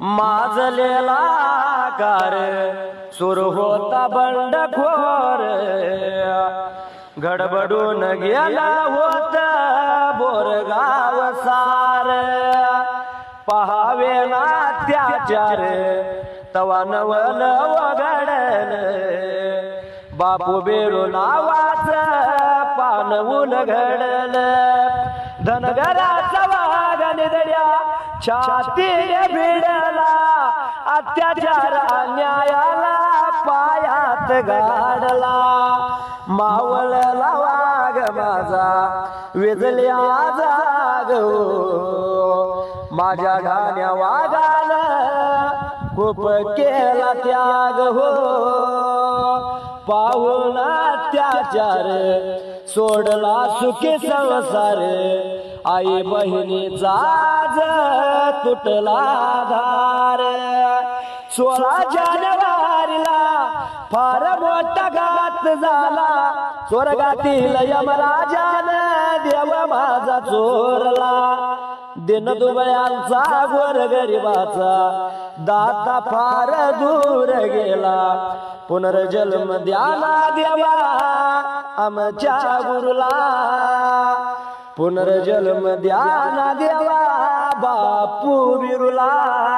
माजलेला car सुर होता बंडखोर. गडबडून गेला होत बोरगाव सार. पहावे ना त्याचार तवा नवल वगडल बापू बेरू नावाच पानवून घडल धनगराचा वागन दड्या छाती भिडला अत्याचार अन्यायाला पायात गाडला मावळला वाघ माझा विजल्या जाग हो. माझ्या घाण्या वाघानं खूप केला त्याग हो पाहुणा त्याचार सोडला सुखी संसार. आई बहिणीचा तुटला धार. सोळा जानेवारीला फार मोठा घात झाला. स्वर्गातील यमराजान देव माझा चोरला. दिन दुबळ्यांचा गोर गरिबाचा. दाता फार दूर गेला. पुनर्जन्म द्याला देवा आमच्या गुरुला. पुनर्जन्म द्याला देवा बापू बिरुला.